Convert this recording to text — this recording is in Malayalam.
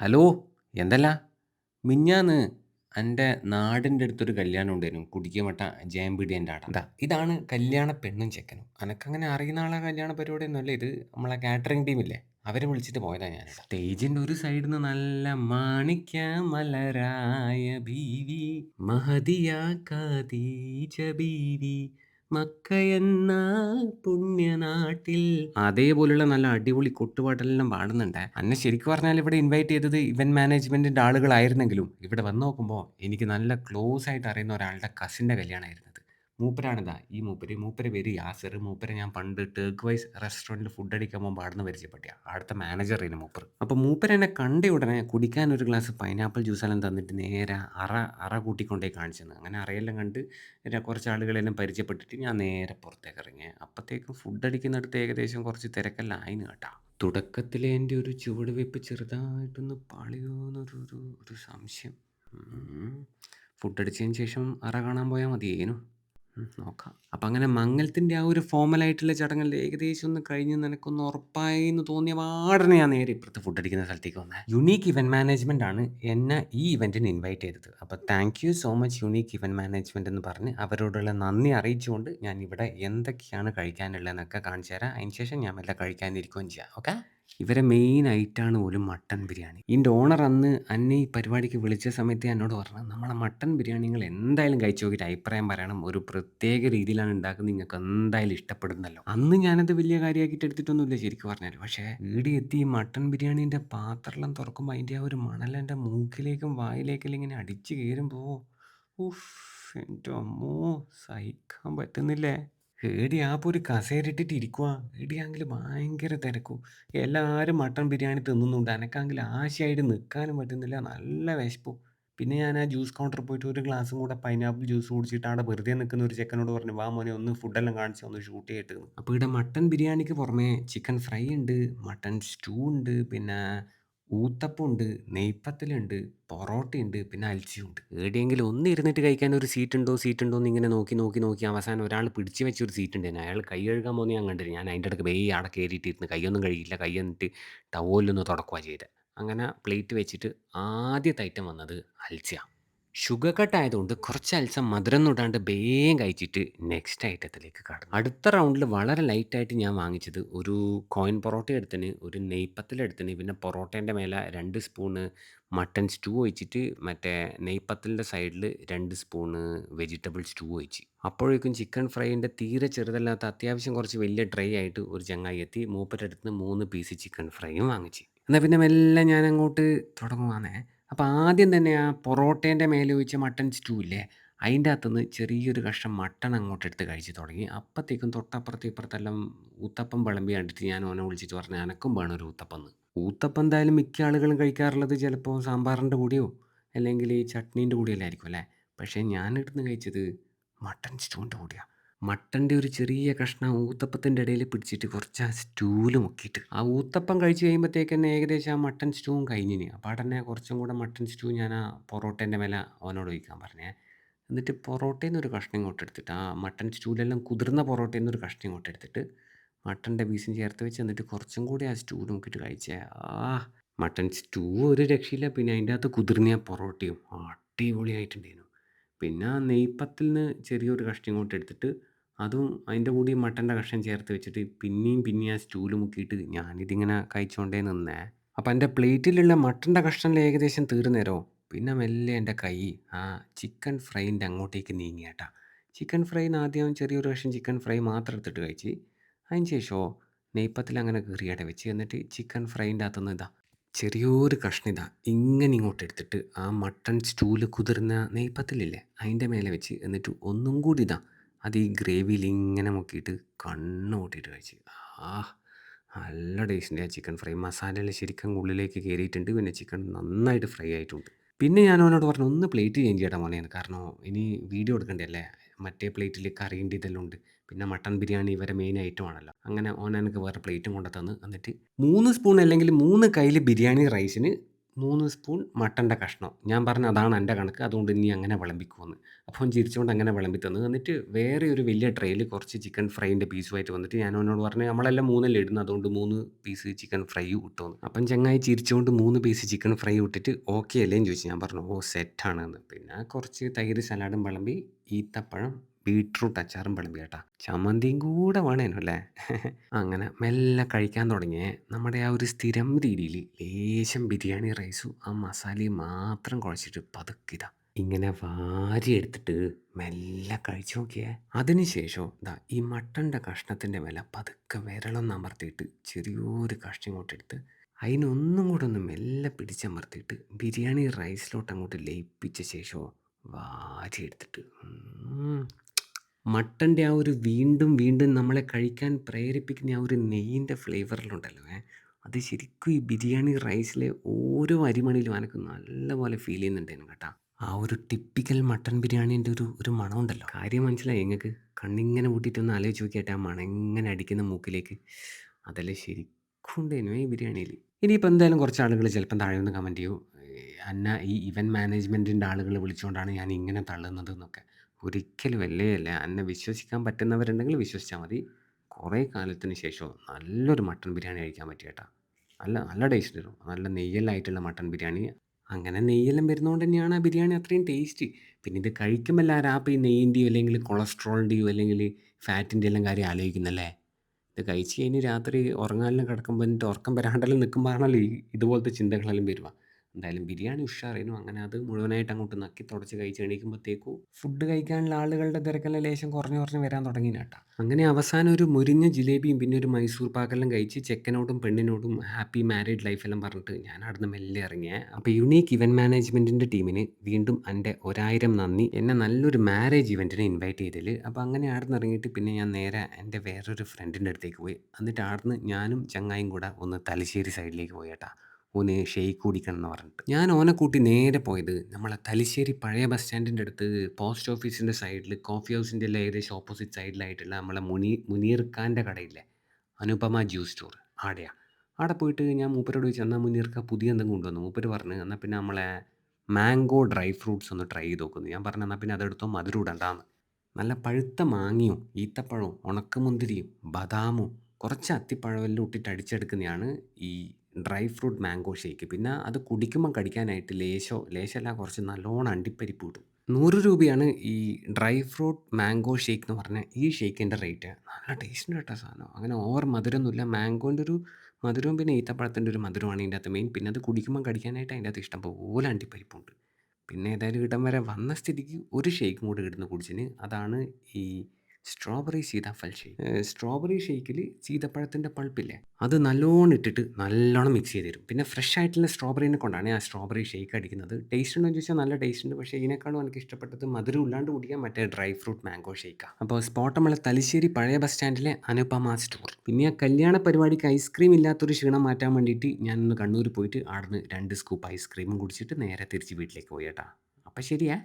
ഹലോ എന്തല്ല? മിഞ്ഞാന്ന് എന്റെ നാടിന്റെ അടുത്തൊരു കല്യാണം ഉണ്ടായിരുന്നു. കുടിക്കുമട്ട ജയമ്പിടിയന്റെ ആട ഇതാ ഇതാണ് കല്യാണ പെണ്ണും ചെക്കനും. അനക്കങ്ങനെ അറിയുന്ന ആളെ കല്യാണ പരിപാടിയൊന്നുമല്ല ഇത് നമ്മളെ കാറ്ററിംഗ് ടീമില്ലേ അവരെ വിളിച്ചിട്ട് പോയതാണ് ഞാൻ സ്റ്റേജിന്റെ ഒരു സൈഡിൽ നിന്ന് നല്ല മാണിക്യ മലരായ ബീവി മഹദിയ കാതീച ബീവി. മക്കയെന്ന പുണ്യനാട്ടിൽ. അതേപോലുള്ള നല്ല അടിപൊളി കൊട്ടുപാട്ടെല്ലാം പാടുന്നുണ്ട്. അന്നെ ശരിക്കും പറഞ്ഞാൽ ഇവിടെ ഇൻവൈറ്റ് ചെയ്തത് ഇവന്റ് മാനേജ്മെന്റിന്റെ ആളുകളായിരുന്നെങ്കിലും. ഇവിടെ വന്ന് നോക്കുമ്പോൾ എനിക്ക് നല്ല ക്ലോസ് ആയിട്ട് അറിയുന്ന ഒരാളുടെ കസിന്റെ കല്യാണമായിരുന്നത് മൂപ്പരാണിതാ. ഈ മൂപ്പര് മൂപ്പര് പേര് യാസർ മൂപ്പരെ ഞാൻ പണ്ട് ടേക്ക് വൈസ് റെസ്റ്റോറന്റിൽ ഫുഡ് അടിക്കാൻ പോകുമ്പോൾ ആടുന്ന് പരിചയപ്പെട്ടിയ. അവിടുത്തെ മാനേജർ ആയിരുന്നു മൂപ്പർ അപ്പോൾ മൂപ്പർ എന്നെ കണ്ട ഉടനെ കുടിക്കാൻ ഒരു ഗ്ലാസ് പൈനാപ്പിൾ ജ്യൂസെല്ലാം തന്നിട്ട് നേരെ അറ അറ കൂട്ടിക്കൊണ്ടേ കാണിച്ചെന്ന് അങ്ങനെ അറയെല്ലാം കണ്ട് കുറച്ച് ആളുകളെല്ലാം പരിചയപ്പെട്ടിട്ട് ഞാൻ നേരെ പുറത്തേക്ക് ഇറങ്ങി. അപ്പോഴത്തേക്കും ഫുഡ് അടിക്കുന്നിടത്ത് ഏകദേശം കുറച്ച് തിരക്കെല്ലാം ആയിന് കേട്ടോ. തുടക്കത്തിലെ എന്റെ ഒരു ചുവടുവയ്പ്പ് ചെറുതായിട്ടൊന്ന് പാളിയോന്നൊരു ഒരു ഒരു സംശയം. ഫുഡ് അടിച്ചതിന് ശേഷം അറ കാണാൻ പോയാൽ മതിയേനു. നോക്കാം. അപ്പം അങ്ങനെ മംഗലത്തിന്റെ ആ ഒരു ഫോമലായിട്ടുള്ള ചടങ്ങിൽ ഏകദേശം ഒന്ന് കഴിഞ്ഞ് നിനക്കൊന്ന് ഉറപ്പായി എന്ന് തോന്നിയ പാടനെ ഞാൻ നേരെ ഇപ്പുറത്തെ ഫുഡ് അടിക്കുന്ന സ്ഥലത്തേക്ക് വന്നത് യുണീക്ക് ഇവന്റ് മാനേജ്മെന്റ് ആണ് എന്നെ ഈ ഇവന്റിന് ഇൻവൈറ്റ് ചെയ്തത്. അപ്പോൾ thank you so much unique event management എന്ന് പറഞ്ഞ് അവരോടുള്ള നന്ദി അറിയിച്ചുകൊണ്ട് ഞാൻ ഇവിടെ എന്തൊക്കെയാണ് കഴിക്കാനുള്ളതെന്നൊക്കെ കാണിച്ചു തരാം. അതിന് ശേഷം ഞാൻ വല്ല കഴിക്കാനിരിക്കുകയും ചെയ്യാം. ഓക്കെ ഇവരെ മെയിൻ ഐറ്റാണ് പോലും മട്ടൻ ബിരിയാണി. ഇതിന്റെ ഓണർ അന്ന് അന്നെ ഈ പരിപാടിക്ക് വിളിച്ച സമയത്ത് എന്നോട് പറഞ്ഞു നമ്മളെ മട്ടൻ ബിരിയാണി നിങ്ങൾ എന്തായാലും കഴിച്ചു നോക്കിയിട്ട് അഭിപ്രായം പറയണം. ഒരു പ്രത്യേക രീതിയിലാണ് ഉണ്ടാക്കുന്നത്. നിങ്ങൾക്ക് എന്തായാലും ഇഷ്ടപ്പെടുന്നല്ലോ. അന്ന് ഞാനത് വലിയ കാര്യമാക്കിയിട്ട് എടുത്തിട്ടൊന്നുമില്ല ശരിക്കും പറഞ്ഞാൽ പക്ഷേ ഈടെ എത്തി ഈ മട്ടൻ ബിരിയാണീന്റെ പാത്രം തുറക്കുമ്പോൾ അതിന്റെ ആ ഒരു മണൽ മൂക്കിലേക്കും വായിലേക്കും ഇങ്ങനെ അടിച്ചു കയറുമ്പോൾ ഉഫ് എന്റെ അമ്മോ സഹിക്കാൻ പറ്റുന്നില്ലേ? ഏടിയാപ്പോൾ ഒരു കസേരിട്ടിട്ട് ഇരിക്കുക ഏടിയാങ്കിൽ ഭയങ്കര തിരക്കും. എല്ലാവരും മട്ടൺ ബിരിയാണി തിന്നുന്നുണ്ട്. എനക്കാണെങ്കിൽ ആശയായിട്ട് നിൽക്കാനും പറ്റുന്നില്ല. നല്ല വിശപ്പും. പിന്നെ ഞാൻ ആ ജ്യൂസ് കൗണ്ടറിൽ പോയിട്ട് ഒരു ഗ്ലാസും കൂടെ പൈനാപ്പിൾ ജ്യൂസ് കുടിച്ചിട്ട് അവിടെ വെറുതെ നിൽക്കുന്ന ഒരു ചെക്കനോട് പറഞ്ഞു വാ മോനെ ഒന്ന് ഫുഡെല്ലാം കാണിച്ച് ഒന്ന് ഷൂട്ട് ചെയ്തിട്ട് അപ്പോൾ ഇവിടെ മട്ടൺ ബിരിയാണിക്ക് പുറമേ ചിക്കൻ ഫ്രൈ ഉണ്ട് മട്ടൺ സ്റ്റൂ ഉണ്ട് പിന്നെ ഊത്തപ്പമുണ്ട് നെയ്പ്പത്തലുണ്ട് പൊറോട്ടയുണ്ട് പിന്നെ അൽച്ചിയുണ്ട്. എവിടെയെങ്കിലും ഒന്ന് ഇരുന്നിട്ട് കഴിക്കാൻ ഒരു സീറ്റ് ഉണ്ടോ സീറ്റ് ഉണ്ടോ എന്ന് ഇങ്ങനെ നോക്കി നോക്കി നോക്കി അവസാനം ഒരാൾ പിടിച്ച് വെച്ച ഒരു സീറ്റ് ഉണ്ടായിരുന്നു അയാൾ കൈ കഴുകാൻ പോകുന്ന ഞാൻ കണ്ടില്ല. ഞാൻ അതിന്റെ ഇടയ്ക്ക് വേഗം അവിടെ കയറിയിട്ടിരുന്നു കൈയൊന്നും കഴിയില്ല കൈ എന്നിട്ട് ടവലിലൊന്ന് തുടക്കുക ചെയ്തത് അങ്ങനെ പ്ലേറ്റ് വെച്ചിട്ട് ആദ്യത്തെ ഐറ്റം വന്നത് അൽച്ച ഷുഗർ കട്ട് ആയതുകൊണ്ട് കുറച്ച് അൽസം മധുരം തൊടാണ്ട് വേഗം കഴിച്ചിട്ട് നെക്സ്റ്റ് ഐറ്റത്തിലേക്ക് കടന്നു. അടുത്ത റൗണ്ടിൽ വളരെ ലൈറ്റായിട്ട് ഞാൻ വാങ്ങിച്ചത് ഒരു കോയിൻ പൊറോട്ട എടുത്തിന് ഒരു നെയ്പ്പത്തിലെടുത്തിന് പിന്നെ പൊറോട്ടേന്റെ മേലെ രണ്ട് സ്പൂണ് മട്ടൺ സ്റ്റൂ ഒഴിച്ചിട്ട് മറ്റേ നെയ്പ്പത്തലിന്റെ സൈഡിൽ രണ്ട് സ്പൂണ് വെജിറ്റബിൾ സ്റ്റൂ ഒഴിച്ച്. അപ്പോഴേക്കും ചിക്കൻ ഫ്രൈന്റെ തീരെ ചെറുതല്ലാത്ത അത്യാവശ്യം കുറച്ച് വലിയ ഡ്രൈ ആയിട്ട് ഒരു ചങ്ങായി എത്തി. മൂപ്പരടുത്ത് മൂന്ന് പീസ് ചിക്കൻ ഫ്രൈയും വാങ്ങിച്ച്. എന്നാൽ പിന്നെ മെല്ലെ ഞാൻ അങ്ങോട്ട് തുടങ്ങുവാന്നേ. അപ്പോൾ ആദ്യം തന്നെ ആ പൊറോട്ടേന്റെ മേലെ ഒഴിച്ച മട്ടൺ സ്റ്റൂ ഇല്ലേ അതിന്റെ അകത്തുനിന്ന് ചെറിയൊരു കഷ്ണം മട്ടൺ അങ്ങോട്ട് എടുത്ത് കഴിച്ച് തുടങ്ങി. അപ്പോഴത്തേക്കും തൊട്ടപ്പുറത്ത് ഇപ്പുറത്തെല്ലാം ഊത്തപ്പം വിളമ്പി കണ്ടിട്ട് ഞാൻ ഓനെ വിളിച്ചിട്ട് പറഞ്ഞു എനക്കും വേണം ഒരു ഊത്തപ്പം എന്ന് ഊത്തപ്പം എന്തായാലും മിക്ക ആളുകളും കഴിക്കാറുള്ളത് ചിലപ്പോൾ സാമ്പാറിന്റെ കൂടെയോ അല്ലെങ്കിൽ ഈ ചട്നീന്റെ കൂടിയല്ലായിരിക്കും അല്ലേ? പക്ഷേ ഞാൻ ഇടുന്ന് കഴിച്ചത് മട്ടൺ സ്റ്റൂവിന്റെ കൂടെയാണ് മട്ടന്റെ ഒരു ചെറിയ കഷ്ണം ഊത്തപ്പത്തിന്റെ ഇടയിൽ പിടിച്ചിട്ട് കുറച്ച് ആ സ്റ്റൂവിൽ മുക്കിയിട്ട്. ആ ഊത്തപ്പം കഴിച്ച് കഴിയുമ്പോഴത്തേക്ക് തന്നെ ഏകദേശം ആ മട്ടൻ സ്റ്റൂവും കഴിഞ്ഞിന്. അപ്പോൾ തന്നെ കുറച്ചും കൂടെ മട്ടൻ സ്റ്റൂ ഞാൻ ആ പൊറോട്ടേന്റെ മേലെ അവനോട് ഒഴിക്കാൻ പറഞ്ഞേ. എന്നിട്ട് പൊറോട്ടയിൽ നിന്നൊരു കഷ്ണം ഇങ്ങോട്ട് എടുത്തിട്ട് ആ മട്ടൻ സ്റ്റൂവിലെല്ലാം കുതിർന്ന പൊറോട്ടയിൽ നിന്നൊരു കഷ്ണം ഇങ്ങോട്ട് എടുത്തിട്ട് മട്ടന്റെ പീസും ചേർത്ത് വെച്ച് എന്നിട്ട് കുറച്ചും കൂടി ആ സ്റ്റൂ നോക്കിയിട്ട് കഴിച്ചേ. ആ മട്ടൻ സ്റ്റൂ ഒരു രക്ഷയില്ല. പിന്നെ അതിന്റെ അകത്ത് കുതിർന്ന പൊറോട്ടയും അടിപൊളിയായിട്ടുണ്ടായിരുന്നു. പിന്നെ ആ നെയ്പ്പത്തിൽ നിന്ന് ചെറിയൊരു കഷ്ണം ഇങ്ങോട്ട് എടുത്തിട്ട് അതും അതിന്റെ കൂടി മട്ടന്റെ കഷ്ണം ചേർത്ത് വെച്ചിട്ട് പിന്നെയും പിന്നെയും ആ സ്റ്റൂവിൽ മുക്കിയിട്ട് ഞാനിതിങ്ങനെ കഴിച്ചുകൊണ്ടേ നിന്നേ. അപ്പം എന്റെ പ്ലേറ്റിലുള്ള മട്ടന്റെ കഷ്ണം ഏകദേശം തീർന്നേരോ? പിന്നെ മെല്ലെ എന്റെ കൈ ആ ചിക്കൻ ഫ്രൈന്റെ അങ്ങോട്ടേക്ക് നീങ്ങി കേട്ടാ ചിക്കൻ ഫ്രൈന്ന് ആദ്യം ചെറിയൊരു കഷ്ണം ചിക്കൻ ഫ്രൈ മാത്രം എടുത്തിട്ട് കഴിച്ച് അതിന് ശേഷമോ നെയ്പ്പത്തിൽ അങ്ങനെ കീറിയാട്ടെ വെച്ച് എന്നിട്ട് ചിക്കൻ ഫ്രൈന്റെ അകത്തുനിന്ന് ഇതാ ചെറിയൊരു കഷ്ണിത ഇങ്ങനെ ഇങ്ങോട്ട് എടുത്തിട്ട് ആ മട്ടൺ സ്റ്റൂവിൽ കുതിർന്ന നെയ്പ്പത്തിലില്ലേ അതിന്റെ മേലെ വെച്ച് എന്നിട്ട് ഒന്നും കൂടി ഇതാ അത് ഈ ഗ്രേവിയിൽ ഇങ്ങനെ മുക്കിയിട്ട് കണ്ണ് കൂട്ടിയിട്ട് കഴിച്ച്. ആ നല്ല ടേസ്റ്റിന്റെ ആ ചിക്കൻ ഫ്രൈ. മസാലയിൽ ശരിക്കും ഉള്ളിലേക്ക് കയറിയിട്ടുണ്ട്. പിന്നെ ചിക്കൻ നന്നായിട്ട് ഫ്രൈ ആയിട്ടുണ്ട്. പിന്നെ ഞാൻ അവനോട് പറഞ്ഞു ഒന്ന് പ്ലേറ്റ് ചേഞ്ച് ചെയ്യട്ടെ മോനെ. കാരണം ഇനി വീഡിയോ എടുക്കണ്ടേ അല്ലേ? മറ്റേ പ്ലേറ്റിൽ കറീന്റെ ഇതെല്ലാം ഉണ്ട്. പിന്നെ മട്ടൺ ബിരിയാണി ഇവരെ മെയിൻ ഐറ്റം ആണല്ലോ അങ്ങനെ ഓൻ എനിക്ക് വേറെ പ്ലേറ്റും കൊണ്ടു തന്ന് എന്നിട്ട് മൂന്ന് സ്പൂൺ അല്ലെങ്കിൽ മൂന്ന് കയ്യിൽ ബിരിയാണി റൈസിന് മൂന്ന് സ്പൂൺ മട്ടന്റെ കഷ്ണം. ഞാൻ പറഞ്ഞു അതാണ് എന്റെ കണക്ക്. അതുകൊണ്ട് നീ അങ്ങനെ വിളമ്പിക്കുമെന്ന് അപ്പോൾ ചിരിച്ചുകൊണ്ട് അങ്ങനെ വിളമ്പി തന്നു. എന്നിട്ട് വേറെ ഒരു വലിയ ട്രെയിൽ കുറച്ച് ചിക്കൻ ഫ്രൈന്റെ പീസുമായിട്ട് വന്നിട്ട് ഞാൻ അവനോട് പറഞ്ഞു നമ്മളെല്ലാം മൂന്നല്ലേ ഇടുന്നത് അതുകൊണ്ട് മൂന്ന് പീസ് ചിക്കൻ ഫ്രൈയും ഇട്ടോന്ന്. അപ്പം ചങ്ങായി ചിരിച്ചുകൊണ്ട് മൂന്ന് പീസ് ചിക്കൻ ഫ്രൈ ഇട്ടിട്ട് ഓക്കെ അല്ലേന്ന് ചോദിച്ചു. ഞാൻ പറഞ്ഞു ഓ സെറ്റാണ് എന്ന്. പിന്നെ കുറച്ച് തൈര് സലാഡും വിളമ്പി ഈത്തപ്പഴം ബീട്രൂട്ട് അച്ചാറും വിളമ്പി കേട്ടാ. ചമ്മന്തിയും കൂടെ വേണേനു അല്ലേ? അങ്ങനെ മെല്ലെ കഴിക്കാൻ തുടങ്ങിയേ നമ്മുടെ ആ ഒരു സ്ഥിരം രീതിയിൽ ലേശം ബിരിയാണി റൈസും ആ മസാലയും മാത്രം കുഴച്ചിട്ട് പതുക്കിതാ ഇങ്ങനെ വാരി എടുത്തിട്ട് മെല്ലെ കഴിച്ചു നോക്കിയേ. അതിന് ശേഷം ദാ ഈ മട്ടന്റെ കഷ്ണത്തിന്റെ മേലെ പതുക്കെ വിരളൊന്ന് അമർത്തിയിട്ട് ചെറിയൊരു കഷ്ണം ഇങ്ങോട്ട് എടുത്ത് അതിനൊന്നും കൂടെ ഒന്ന് മെല്ലെ പിടിച്ചമർത്തിയിട്ട് ബിരിയാണി റൈസിലോട്ട് അങ്ങോട്ട് ലയിപ്പിച്ച ശേഷം വാരി എടുത്തിട്ട് ഉം. മട്ടന്റെ ആ ഒരു വീണ്ടും വീണ്ടും നമ്മളെ കഴിക്കാൻ പ്രേരിപ്പിക്കുന്ന ആ ഒരു നെയ്യിന്റെ ഫ്ലേവറിലുണ്ടല്ലോ ഏ. അത് ശരിക്കും ഈ ബിരിയാണി റൈസിലെ ഓരോ അരിമണിയിലും എനിക്ക് നല്ലപോലെ ഫീൽ ചെയ്യുന്നുണ്ടായിരുന്നു കേട്ടോ. ആ ഒരു ടിപ്പിക്കൽ മട്ടൻ ബിരിയാണീന്റെ ഒരു ഒരു മണമുണ്ടല്ലോ. കാര്യം മനസ്സിലായി നിങ്ങൾക്ക് കണ്ണിങ്ങനെ കൂട്ടിയിട്ടൊന്ന് ആലോചിച്ച് നോക്കിയിട്ട് ആ മണം ഇങ്ങനെ അടിക്കുന്ന മൂക്കിലേക്ക്. അതെല്ലാം ശരിക്കും ഉണ്ടായിരുന്നു ഈ ബിരിയാണിയിൽ. ഇനിയിപ്പോൾ എന്തായാലും കുറച്ച് ആളുകൾ ചിലപ്പം താഴെ ഒന്ന് കമന്റ് ചെയ്യൂ. അന്ന ഈ ഇവന്റ് മാനേജ്മെന്റിന്റെ ആളുകൾ വിളിച്ചുകൊണ്ടാണ് ഞാൻ ഇങ്ങനെ തള്ളുന്നത് എന്നൊക്കെ. ഒരിക്കലും അല്ലേ? അല്ല എന്നെ വിശ്വസിക്കാൻ പറ്റുന്നവരുണ്ടെങ്കിൽ വിശ്വസിച്ചാൽ മതി. കുറേ കാലത്തിന് ശേഷം നല്ലൊരു മട്ടൺ ബിരിയാണി കഴിക്കാൻ പറ്റി കേട്ടോ. നല്ല നല്ല ടേസ്റ്റ് വരും നല്ല നെയ്യലായിട്ടുള്ള മട്ടൺ ബിരിയാണി. അങ്ങനെ നെയ്യെല്ലാം വരുന്നതുകൊണ്ട് തന്നെയാണ് ആ ബിരിയാണി അത്രയും ടേസ്റ്റ് പിന്നെ ഇത് കഴിക്കുമ്പോൾ എല്ലാവരും ആപ്പ് ഈ നെയ്യിന്റെയോ അല്ലെങ്കിൽ കൊളസ്ട്രോളിന്റെയോ അല്ലെങ്കിൽ ഫാറ്റിന്റെ എല്ലാം കാര്യം ആലോചിക്കുന്നല്ലേ? ഇത് കഴിച്ച് കഴിഞ്ഞ് രാത്രി ഉറങ്ങാനെല്ലാം കിടക്കുമ്പോൾ എന്നിട്ട് ഉറക്കം വരാണ്ടെല്ലാം നിൽക്കുമ്പോഴാണല്ലോ ഈ ഇതുപോലത്തെ ചിന്തകളെല്ലാം വരുക എന്തായാലും ബിരിയാണി ഉഷാറേനു. അങ്ങനെ അത് മുഴുവനായിട്ട് അങ്ങോട്ട് നക്കി തുടച്ച് കഴിച്ച് എണീക്കുമ്പോഴത്തേക്കും ഫുഡ് കഴിക്കാനുള്ള ആളുകളുടെ തിരക്കെല്ലാം ലേശം കുറഞ്ഞു കുറഞ്ഞ് വരാൻ തുടങ്ങി കേട്ടാ അങ്ങനെ അവസാനം ഒരു മുരിഞ്ഞ ജിലേബിയും പിന്നെ ഒരു മൈസൂർ പാക്കെല്ലാം കഴിച്ച് ചെക്കനോടും പെണ്ണിനോടും ഹാപ്പി മാരീഡ് ലൈഫെല്ലാം പറഞ്ഞിട്ട് ഞാൻ അവിടുന്ന് മെല്ലെ ഇറങ്ങിയേ. അപ്പോൾ യുണീക്ക് ഇവന്റ് മാനേജ്മെന്റിന്റെ ടീമിന് വീണ്ടും എന്റെ ഒരായിരം നന്ദി. എന്നെ നല്ലൊരു മാരേജ് ഇവന്റിന് ഇൻവൈറ്റ് ചെയ്തതിൽ അപ്പോൾ അങ്ങനെ അവിടുന്ന് ഇറങ്ങിയിട്ട് പിന്നെ ഞാൻ നേരെ എന്റെ വേറൊരു ഫ്രണ്ടിന്റെ അടുത്തേക്ക് പോയി. എന്നിട്ട് അവിടുന്ന് ഞാനും ചങ്ങായും കൂടെ ഒന്ന് തലശ്ശേരി സൈഡിലേക്ക് പോയി കേട്ടാ. ഓന് ഷെയ്ക്ക് കുടിക്കണം എന്ന് പറഞ്ഞിട്ട്. ഞാൻ ഓനെ കൂട്ടി നേരെ പോയത് നമ്മളെ തലശ്ശേരി പഴയ ബസ് സ്റ്റാൻഡിന്റെ അടുത്ത് പോസ്റ്റ് ഓഫീസിന്റെ സൈഡിൽ കോഫി ഹൗസിന്റെ എല്ലാം ഏകദേശം ഓപ്പോസിറ്റ് സൈഡിലായിട്ടുള്ള നമ്മളെ മുനി മുനീർ ഖാന്റെ കടയില്ലേ? അനുപമ ജ്യൂസ് സ്റ്റോർ ആടെയാണ് അവിടെ പോയിട്ട് ഞാൻ മൂപ്പരോട് ചോദിച്ചു എന്നാൽ മുനീർക്ക പുതിയ എന്തെങ്കിലും കൊണ്ടുവന്നു? മൂപ്പര് പറഞ്ഞു എന്നാൽ പിന്നെ നമ്മളെ മാംഗോ ഡ്രൈ ഫ്രൂട്ട്സ് ഒന്ന് ട്രൈ ചെയ്ത് നോക്കുന്നു ഞാൻ പറഞ്ഞു എന്നാൽ പിന്നെ അതെടുത്തോ മധുരം നല്ല പഴുത്ത മാങ്ങയും ഈത്തപ്പഴവും ഉണക്കമുന്തിരിയും ബദാമും കുറച്ച് അത്തിപ്പഴമെല്ലാം ഇട്ടിട്ട് അടിച്ചെടുക്കുന്നതാണ് ഈ ഡ്രൈ ഫ്രൂട്ട് മാംഗോ ഷേക്ക്. പിന്നെ അത് കുടിക്കുമ്പോൾ കടിക്കാനായിട്ട് ലേശോ ലേശമല്ല കുറച്ച് നല്ലോണം അണ്ടിപ്പരിപ്പ് കിട്ടും നൂറ് രൂപയാണ് ഈ ഡ്രൈ ഫ്രൂട്ട് മാംഗോ ഷേക്ക് എന്ന് പറഞ്ഞാൽ ഈ ഷേക്കിന്റെ റേറ്റ്. നല്ല ടേസ്റ്റ് കേട്ടോ സാധനം. അങ്ങനെ ഓവർ മധുരമൊന്നുമില്ല. മാംഗോന്റെ ഒരു മധുരവും പിന്നെ ഈത്തപ്പഴത്തിന്റെ ഒരു മധുരമാണ് ഇതിന്റെ അകത്ത് മെയിൻ. പിന്നെ അത് കുടിക്കുമ്പോൾ കടിക്കാനായിട്ട് അതിന്റെ അകത്ത് ഇഷ്ടം പോലെ അണ്ടിപ്പരിപ്പുണ്ട്. പിന്നെ ഏതായാലും ഇടം വരെ വന്ന സ്ഥിതിക്ക് ഒരു ഷേക്കും കൂടി ഇടുന്ന കുടിച്ചിന്. അതാണ് ഈ സ്ട്രോബെറി സീതാഫൽ ഷേക്ക്. സ്ട്രോബെറി ഷേക്കിൽ സീതപ്പഴത്തിന്റെ പൾപ്പില്ലേ? അത് നല്ലോണം ഇട്ടിട്ട് നല്ലോണം മിക്സ് ചെയ്ത് തരും. പിന്നെ ഫ്രഷ് ആയിട്ടുള്ള സ്ട്രോബെറിനെ കൊണ്ടാണ് ആ സ്ട്രോബെറി ഷേക്ക് അടിക്കുന്നത്. ടേസ്റ്റ് ഉണ്ടോയെന്ന് ചോദിച്ചാൽ നല്ല ടേസ്റ്റ് ഉണ്ട്. പക്ഷേ ഇതിനേക്കാളും എനിക്ക് ഇഷ്ടപ്പെട്ടത് മധുരം ഇല്ലാണ്ട് കുടിക്കാൻ മറ്റേ ഡ്രൈ ഫ്രൂട്ട് മാംഗോ ഷേക്കാണ് അപ്പോൾ സ്പോട്ട് നമ്മളെ തലശ്ശേരി പഴയ ബസ് സ്റ്റാൻഡിലെ അനുപമ സ്റ്റോർ പിന്നെ ആ കല്യാണ പരിപാടിക്ക് ഐസ്ക്രീം ഇല്ലാത്തൊരു ക്ഷീണം മാറ്റാൻ വേണ്ടിയിട്ട് ഞാനൊന്ന് കണ്ണൂർ പോയിട്ട് അവിടുന്ന് രണ്ട് സ്കൂപ്പ് ഐസ്ക്രീമും കുടിച്ചിട്ട് നേരെ തിരിച്ച് വീട്ടിലേക്ക് പോയി കേട്ടാ. അപ്പോൾ ശരിയേ?